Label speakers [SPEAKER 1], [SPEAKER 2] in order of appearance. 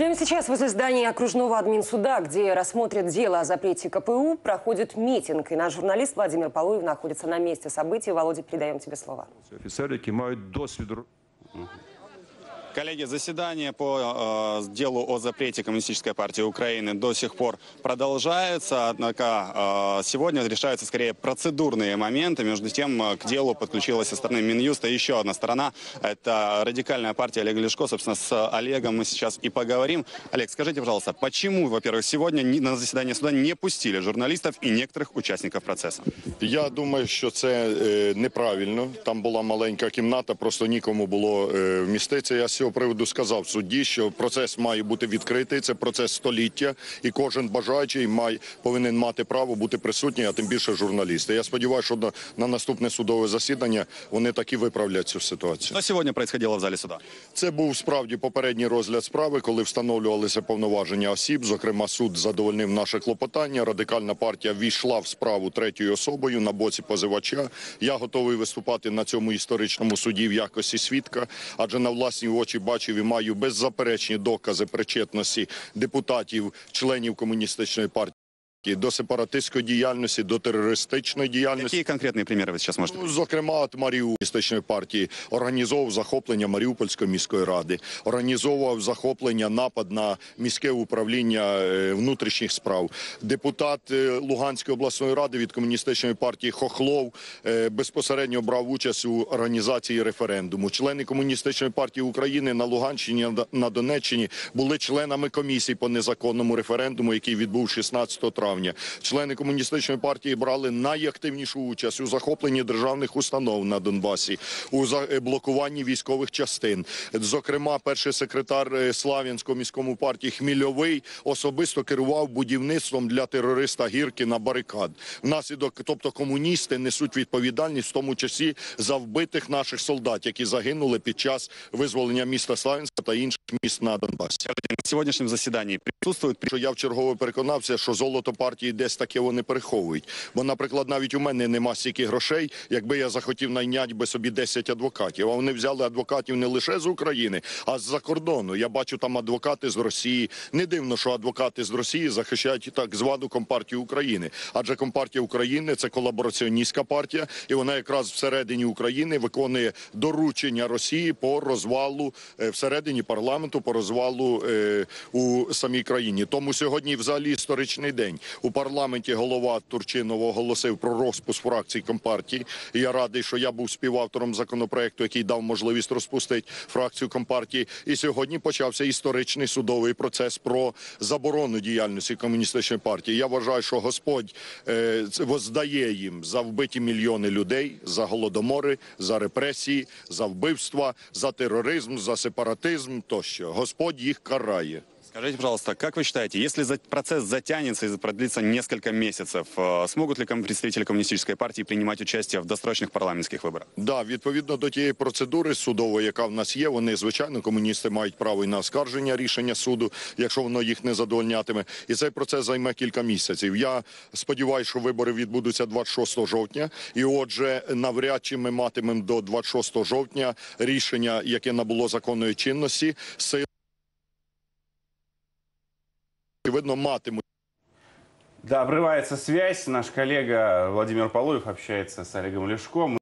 [SPEAKER 1] Прямо сейчас возле здания окружного админсуда, где рассмотрят дело о запрете КПУ, проходит митинг. И наш журналист Владимир Полуев находится на месте событий. Володя, передаем тебе слова.
[SPEAKER 2] офіцери, які мають досвід
[SPEAKER 3] Коллеги, заседание по э, делу о запрете Коммунистической партии Украины до сих пор продолжается, однако э, сегодня решаются скорее процедурные моменты. Между тем, э, к делу подключилась со стороны Минюста еще одна сторона. Это радикальная партия Олега Лешко. Собственно, с Олегом мы сейчас и поговорим. Олег, скажите, пожалуйста, почему, во-первых, сегодня ни- на заседание суда не пустили журналистов и некоторых участников процесса?
[SPEAKER 4] Я думаю, що це е, неправильно. Там була маленька кімната, просто нікому було е, вміститися. Я з цього приводу сказав судді, що процес має бути відкритий. Це процес століття, і кожен бажаючий має повинен мати право бути присутній, а тим більше журналісти. Я сподіваюся, що на, на наступне судове засідання вони таки виправлять цю ситуацію.
[SPEAKER 3] Что сегодня происходило в зале суда?
[SPEAKER 4] Це був справді попередній розгляд справи, коли встановлювалися повноваження осіб. Зокрема, суд задовольнив наше клопотання. Радикальна партія війшла в справу третьою особою на боці позивача. Я готовий виступати на цьому історичному суді в якості свідка, адже на власні очі бачив і маю беззаперечні докази причетності депутатів, членів комуністичної партії до сепаратистської діяльності, до терористичної діяльності.
[SPEAKER 3] Какие конкретные примеры вы сейчас можете
[SPEAKER 4] Ну, Зокрема, от Маріупольської партії організовував захоплення Маріупольської міської ради, організовував захоплення, напад на міське управління е, внутрішніх справ. Депутат е, Луганської обласної ради від комуністичної партії Хохлов е, безпосередньо брав участь у організації референдуму. Члени комуністичної партії України на Луганщині на- на Донеччині були членами комісії по незаконному референдуму, який відбув 16 травня. Члени комуністичної партії брали найактивнішу участь у захопленні державних установ на Донбасі, у е, блокуванні військових частин. Зокрема, перший секретар е, Слав'янського міському партії Хмільовий особисто керував будівництвом для терориста Гіркіна барикад. Внаслідок, тобто комуністи несуть відповідальність, в тому числі за вбитих наших солдат, які загинули під час визволення міста Славянська та інших міст на Донбасі.
[SPEAKER 3] на сегодняшнем заседании присутствуют
[SPEAKER 4] Що я вчергове переконався, що золото партії десь таке вони переховують. Бо, наприклад, навіть у мене нема стільки грошей, якби я захотів найняти би собі 10 адвокатів. А вони взяли адвокатів не лише з України, а з-за кордону. Я бачу там адвокати з Росії. Не дивно, що адвокати з Росії захищають так звану компартію України. Адже компартія України це колабораціоністська партія, і вона якраз всередині України виконує доручення Росії по розвалу е, всередині парламенту, по розвалу е, у самій країні. Тому сьогодні взагалі історичний день. У парламенті голова Турчинов оголосив про розпуск фракції Компартії. Я радий, що я був співавтором законопроекту, який дав можливість розпустити фракцію Компартії. І сьогодні почався історичний судовий процес про заборону діяльності комуністичної партії. Я вважаю, що Господь е, воздає їм за вбиті мільйони людей, за голодомори, за репресії, за вбивства, за тероризм, за сепаратизм тощо. Господь їх карає.
[SPEAKER 3] Скажите, пожалуйста, как вы считаете, если за- процесс затянется и продлится несколько месяцев, э, смогут ли ком- представители коммунистической партии принимать участие в досрочных парламентских выборах?
[SPEAKER 4] Да, відповідно до тієї процедури судової, яка в нас є, вони звичайно комуністи мають право і на оскарження рішення суду, якщо воно їх не задовольнятиме. І цей процес займе кілька місяців. Я сподіваюся, що вибори відбудуться 26 жовтня, і отже, навряд чи ми матимемо до 26 жовтня рішення, яке набуло законної чинності. Сили видно матимуть.
[SPEAKER 5] Да, обрывается связь. Наш коллега Владимир Полуев общается с Олегом Лешко. Мы